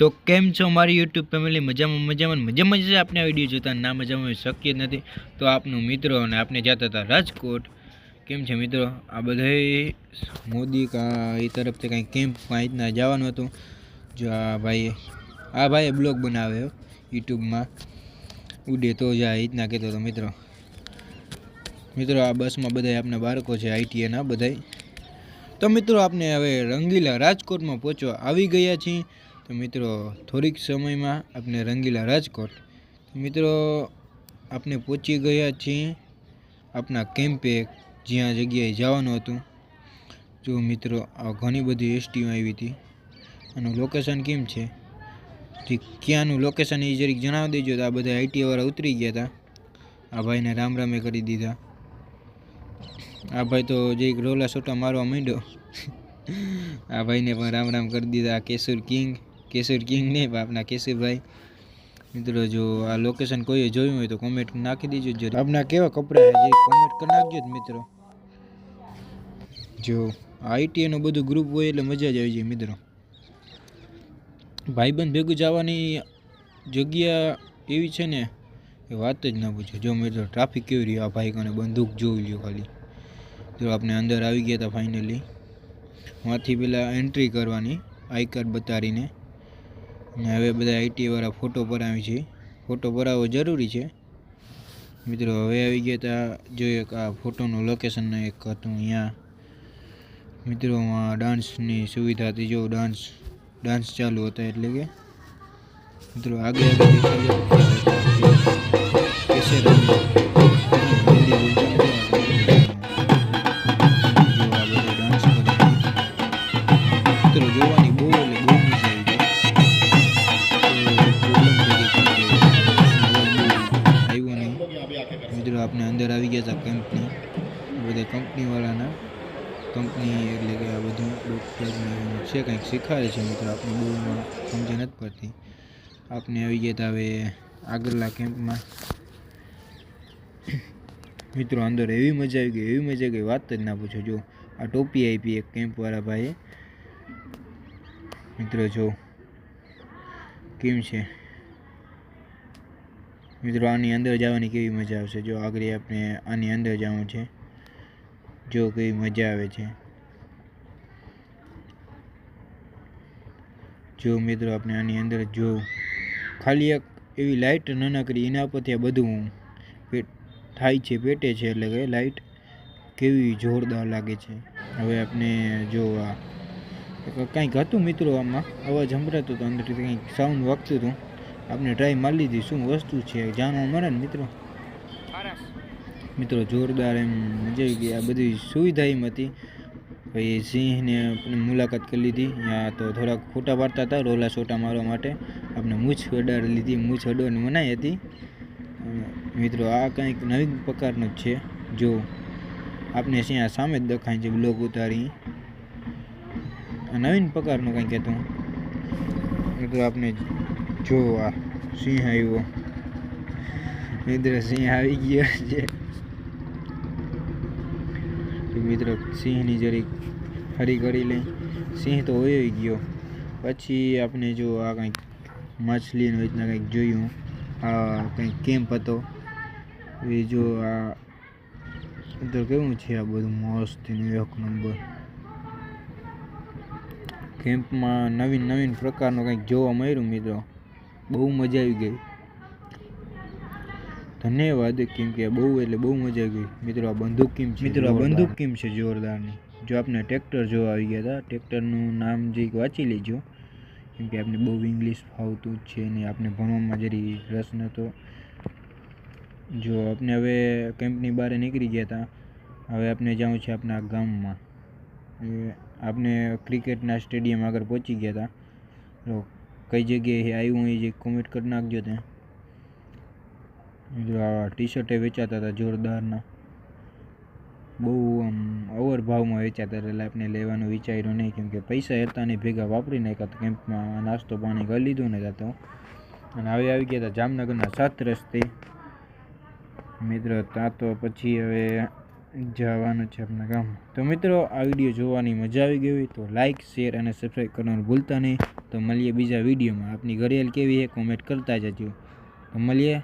તો કેમ છો મારી યુટ્યુબ ફેમિલી? મજામાં મજામાં મજામાં જ આપણે આ વીડિયો જોતા? ના મજામાં શક્ય નથી. તો આપનું મિત્રો અને આપણે જતા હતા રાજકોટ. કેમ છે મિત્રો? આ બધા મોદી એ તરફથી કાંઈ કેમ્પ કાંઈ રીતના જવાનું હતું? જો આ ભાઈ આ ભાઈએ બ્લોગ બનાવ્યો યુટ્યુબમાં. ઉડે તો જ આ રીતના કહેતો હતો મિત્રો. મિત્રો, આ બસમાં બધા આપણા બાળકો છે આઈટીઆઈના બધાય તો મિત્રો આપણે હવે રંગીલા રાજકોટમાં પહોંચવા આવી ગયા છીએ. તો મિત્રો, થોડીક સમયમાં આપણે રંગીલા રાજકોટ. મિત્રો આપણે પહોંચી ગયા છીએ આપણા કેમ્પે, જ્યાં જગ્યાએ જવાનું હતું. જો મિત્રો, આ ઘણી બધી એસટીઓ આવી હતી. આનું લોકેશન કેમ છે? ક્યાંનું લોકેશન એ જરીક જણાવી દેજો, તો આ બધા આઈટી વાળા ઉતરી ગયા હતા આ ભાઈને રામ રામે કરી દીધા. આ ભાઈ તો જે રોલા સોટા મારવા માંડ્યો. આ ભાઈને પણ રામ રામ કરી દીધા કેશુર કિંગ. કેશુર કિંગ નહીં આપણા કેશુરભાઈ. મિત્રો, જો આ લોકેશન કોઈએ જોયું હોય તો કોમેન્ટ નાખી દેજો જો આપના કેવા કપડાં જે કોમેન્ટ કરી નાખજો મિત્રો. જો આઈટીઆઈનું બધું ગ્રુપ હોય એટલે મજા જ આવી જાય મિત્રો. ભાઈબંધ ભેગું જવાની જગ્યા એવી છે ને, એ વાત જ ના પૂછો. જો મિત્રો ટ્રાફિક કેવી રહ્યો? આ ભાઈ કને બંદૂક જોઈ લ્યો ખાલી. જો આપણે અંદર આવી ગયા હતા ફાઇનલી ત્યાંથી પેલા એન્ટ્રી કરવાની આઈ કાર્ડ બતાડીને. હવે બધા આઈટી વાળા ફોટો પડાવી છે. ફોટો ભરાવવો જરૂરી છે. મિત્રો, હવે આવી ગયા હતા જોઈએ કે આ ફોટોનું લોકેશન એક હતું અહીંયા. મિત્રોમાં ડાન્સની સુવિધા હતી. જો ડાન્સ ડાન્સ ચાલુ હતા એટલે કે. મિત્રો, આગળ આગળ આપણે અંદર આવી ગયા હતા કંપની બધા કંપનીવાળાના કંપની એટલે કે આ બધું ડૉક્ટરને છે, કંઈક શીખવાડે છે મિત્રો, આપણે બહુ સમજ નથી પડતી. આપણે આવી ગયા હતા હવે આગળના કેમ્પમાં મિત્રો, અંદર એવી મજા આવી ગઈ, એવી મજા ગઈ, વાત જ ના પૂછો. જો, આ ટોપી આપી એક કેમ્પવાળા ભાઈએ. મિત્રો, જો, કેમ છે? મિત્રો, આની અંદર જવાની કેવી મજા આવશે? જો આગળ આપણે આની અંદર જવું છે, જો કેવી મજા આવે છે. જો મિત્રો, આપણે આની અંદર જો ખાલી એક એવી લાઇટ નાનકડી એના પરથી આ બધું થાય છે, પેટે છે, એટલે કે લાઇટ કેવી જોરદાર લાગે છે. હવે આપણે જો આ કંઈક હતું મિત્રો આમાં, અવાજ સંભળાતો હતો, અંદરથી કંઈક સાઉન્ડ વાગતું હતું. આપણે ટ્રાય મારી લીધી શું વસ્તુ છે? જાણવા મળે ને મિત્રો? મિત્રો જોરદાર એમ મજા આવી ગઈ. આ બધી સુવિધા એમ હતી. પછી સિંહને આપણે મુલાકાત કરી લીધી. ત્યાં તો થોડાક ફોટા પાડતા હતા રોલા સોટા મારવા માટે. આપણે મૂછ અડાડી લીધી. મૂછ અડવાની મનાઈ હતી. મિત્રો આ કંઈક નવીન પ્રકારનું જ છે. જો આપણે સિંહ સામે જ દેખાય છે બ્લોગ ઉતારી. નવીન પ્રકારનું કંઈક હતું. મિત્રો આપણે જો આ સિંહ આવ્યો મિત્રો સિંહ આવી ગયો છે તો મિત્રો સિંહની જરીક હરી કરી લઈ સિંહ તો હોય ગયો પછી આપણે જો આ કંઈક માછલીનો રીતના કંઈક જોયું આ કંઈક કેમ્પ હતો એ જો આ અંદર કેવું છે આ બધું મસ્ત એક નંબર કેમ્પમાં નવીન નવીન પ્રકારનું કંઈક જોવા મળ્યું મિત્રો બહુ મજા આવી ગઈ. ધન્યવાદ કેમ કે બહુ એટલે બહુ મજા આવી ગઈ. મિત્રો આ બંદૂક કેમ છે? મિત્રો આ બંદૂક કેમ છે જોરદારની? જો આપણે ટ્રેક્ટર જોવા આવી ગયા હતા ટ્રેક્ટરનું નામ જે વાંચી લેજો. કેમ કે આપણે બહુ ઇંગ્લિશ ફાવતું જ છે ને આપણે ભણવામાં જરી રસ નહોતો જો આપણે હવે કેમ્પની બહાર નીકળી ગયા હતા હવે આપણે જવું છે આપણા ગામમાં. આપણે ક્રિકેટના સ્ટેડિયમ આગળ પહોંચી ગયા હતા. કઈ જગ્યાએ આવ્યું એ જે કોમેન્ટ કરી નાખજો તે આ ટી શર્ટે વેચાતા હતા જોરદારના. બહુ આમ ઓવર ભાવમાં વેચાતા એટલે આપણે લેવાનું વિચાર્યું નહીં, કેમ કે પૈસા હતા નહીં, ભેગા વાપરી નાખ્યા તો કેમ્પમાં નાસ્તો પાણી કરી લીધું ને તો અને હવે આવી ગયા હતા જામનગરના સાત રસ્તે. મિત્ર ત્યાં તો પછી હવે જવાનું છે આપણા ગામમાં તો મિત્રો, આ વીડિયો જોવાની મજા આવી ગઈ હોય તો લાઇક શેર અને સબસ્ક્રાઈબ કરવાનું ભૂલતા નહીં. તો મળીએ બીજા વિડીયોમાં. આપની ઘડિયાળ કેવી છે કોમેન્ટ કરતા જજો. તો મળીએ.